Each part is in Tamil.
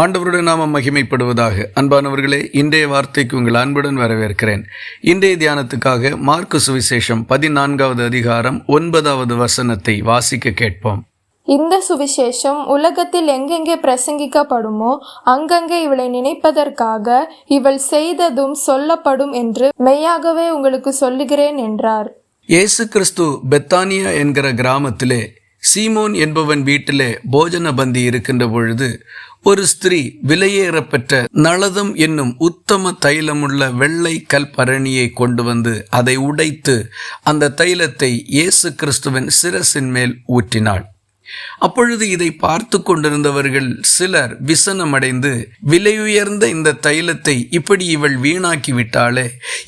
ஆண்டவருடைய நாமம் மகிமைப்படுவதாக. அன்பானவர்களே இன்றைய வார்த்தைக்கு உங்கள் அன்புடன் வரவேற்கிறேன். இன்றைய தியானத்துக்காக மார்க்கு சுவிசேஷம் பதினான்காவது அதிகாரம் ஒன்பதாவது வசனத்தை வாசிக்க கேட்போம். இந்த சுவிசேஷம் உலகத்தில் எங்கெங்கே பிரசங்கிக்கப்படுமோ அங்கங்கே இவளை நினைப்பதற்காக இவள் செய்ததும் சொல்லப்படும் என்று மெய்யாகவே உங்களுக்கு சொல்லுகிறேன் என்றார். இயேசு கிறிஸ்து பெத்தானியா என்கிற கிராமத்திலே சீமோன் என்பவன் வீட்டிலே போஜன பந்தி இருக்கின்ற பொழுது ஒரு ஸ்திரீ விலையேறப்பெற்ற நளதம் என்னும் உத்தம தைலமுள்ள வெள்ளை கல்பரணியை கொண்டு வந்து அதை உடைத்து அந்த தைலத்தை இயேசு கிறிஸ்துவின் சிரசின் மேல் ஊற்றினாள். அப்பொழுது இதை பார்த்து கொண்டிருந்தவர்கள் சிலர் விசனமடைந்து விலையுயர்ந்த இந்த தைலத்தை இப்படி இவள் வீணாக்கி விட்டாளே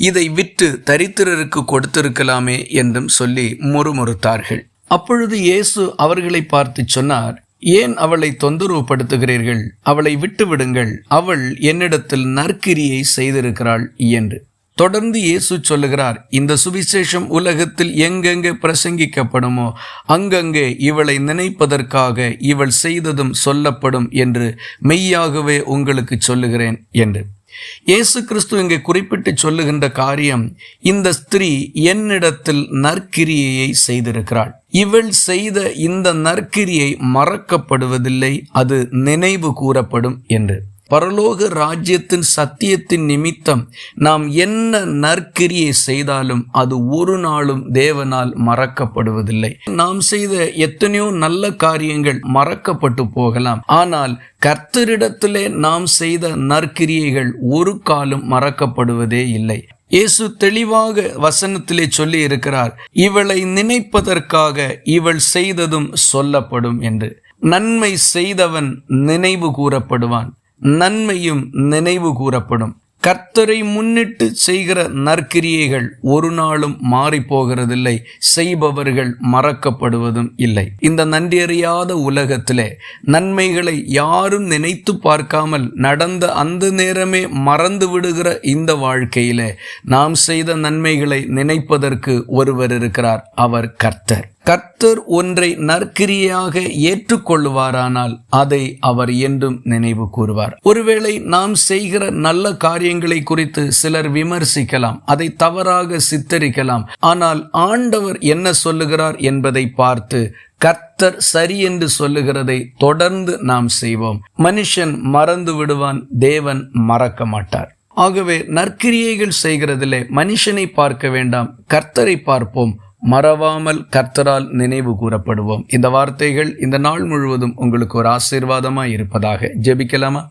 இதை விற்று தரித்திரருக்கு கொடுத்திருக்கலாமே என்றும் சொல்லி முறுமுறுத்தார்கள். அப்பொழுது இயேசு அவர்களை பார்த்து சொன்னார் ஏன் அவளை தொந்தரவுப்படுத்துகிறீர்கள் அவளை விட்டுவிடுங்கள். அவள் என்னிடத்தில் நற்கிரியை செய்திருக்கிறாள் என்று. தொடர்ந்து இயேசு சொல்லுகிறார் இந்த சுவிசேஷம் உலகத்தில் எங்கெங்கே பிரசங்கிக்கப்படுமோ அங்கங்கே இவளை நினைப்பதற்காக இவள் செய்ததும் சொல்லப்படும் என்று மெய்யாகவே உங்களுக்கு சொல்லுகிறேன் என்று. இயேசு கிறிஸ்து இங்கே குறிப்பிட்டு சொல்லுகின்ற காரியம் இந்த ஸ்திரீ என்னிடத்தில் நற்கிரியையை செய்திருக்கிறாள். இவள் செய்த இந்த நற்கிரியை மறக்கப்படுவதில்லை அது நினைவு கூறப்படும் என்று. பரலோக ராஜ்யத்தின் சத்தியத்தின் நிமித்தம் நாம் என்ன நற்கிரியை செய்தாலும் அது ஒரு நாளும் தேவனால் மறக்கப்படுவதில்லை. நாம் செய்த எத்தனையோ நல்ல காரியங்கள் மறக்கப்பட்டு போகலாம். ஆனால் கர்த்தரிடத்திலே நாம் செய்த நற்கிரியைகள் ஒரு காலம் மறக்கப்படுவதே இல்லை. இயேசு தெளிவாக வசனத்திலே சொல்லி இருக்கிறார் இவளை நினைப்பதற்காக இவள் செய்ததும் சொல்லப்படும் என்று. நன்மை செய்தவன் நினைவு கூறப்படுவான். நன்மையும் நினைவு கூறப்படும். கர்த்தரை முன்னிட்டு செய்கிற நற்கிரியைகள் ஒரு நாளும் மாறி போகிறதில்லை செய்பவர்கள் மறக்கப்படுவதும் இல்லை. இந்த நன்றியறியாத உலகத்திலே நன்மைகளை யாரும் நினைத்து பார்க்காமல் நடந்த அந்த நேரமே மறந்து விடுகிற இந்த வாழ்க்கையிலே நாம் செய்த நன்மைகளை நினைப்பதற்கு ஒருவர் இருக்கிறார். அவர் கர்த்தர். கர்த்தர் ஒன்றை நற்கிரியாக ஏற்றுக்கொள்வாரானால் அதை அவர் என்றும் நினைவு கூறுவார். ஒருவேளை நாம் செய்கிற நல்ல காரியங்களை குறித்து சிலர் விமர்சிக்கலாம் அதை தவறாக சித்தரிக்கலாம். ஆனால் ஆண்டவர் என்ன சொல்லுகிறார் என்பதை பார்த்து கர்த்தர் சரி என்று சொல்லுகிறதை தொடர்ந்து நாம் செய்வோம். மனுஷன் மறந்து விடுவான் தேவன் மறக்க மாட்டார். ஆகவே நற்கிரியைகள் செய்கிறதிலே மனுஷனை பார்க்க வேண்டாம் கர்த்தரை பார்ப்போம். மறவாமல் கர்த்தரால் நினைவு கூறப்படுவோம். இந்த வார்த்தைகள் இந்த நாள் முழுவதும் உங்களுக்கு ஒரு ஆசீர்வாதமாக இருப்பதாக ஜெபிக்கலாமா?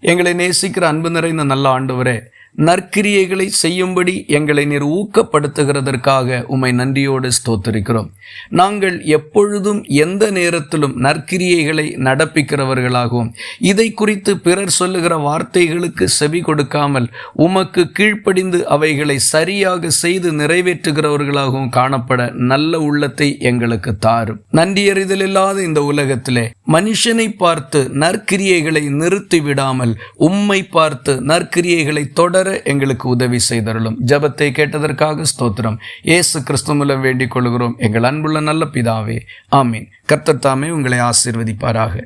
எங்களை நேசிக்கிற அன்பு நிறைந்த நல்ல ஆண்டவரே நற்கிரியைகளை செய்யும்படி எங்களை நீர் ஊக்கப்படுத்துகிறதற்காக உம்மை நன்றியோடு ஸ்தோத்தரிக்கிறோம். நாங்கள் எப்பொழுதும் எந்த நேரத்திலும் நற்கிரியைகளை நடப்பிக்கிறவர்களாகவும் இதை குறித்து பிறர் சொல்லுகிற வார்த்தைகளுக்கு செவி கொடுக்காமல் உமக்கு கீழ்ப்படிந்து அவைகளை சரியாக செய்து நிறைவேற்றுகிறவர்களாகவும் காணப்பட நல்ல உள்ளத்தை எங்களுக்கு தாரும். நன்றியறிதல் இல்லாத இந்த உலகத்திலே மனுஷனை பார்த்து நற்கிரியைகளை நிறுத்தி விடாமல் உம்மை பார்த்து நற்கிரியைகளை தொடர எங்களுக்கு உதவி செய்தருளும். ஜபத்தை கேட்டதற்காக ஸ்தோத்திரம். இயேசு கிறிஸ்து வேண்டிக் கொள்கிறோம். எங்கள் அன்புள்ள நல்ல பிதாவே ஆமீன். கர்த்தத்தாமே உங்களை ஆசிர்வதிப்பாராக.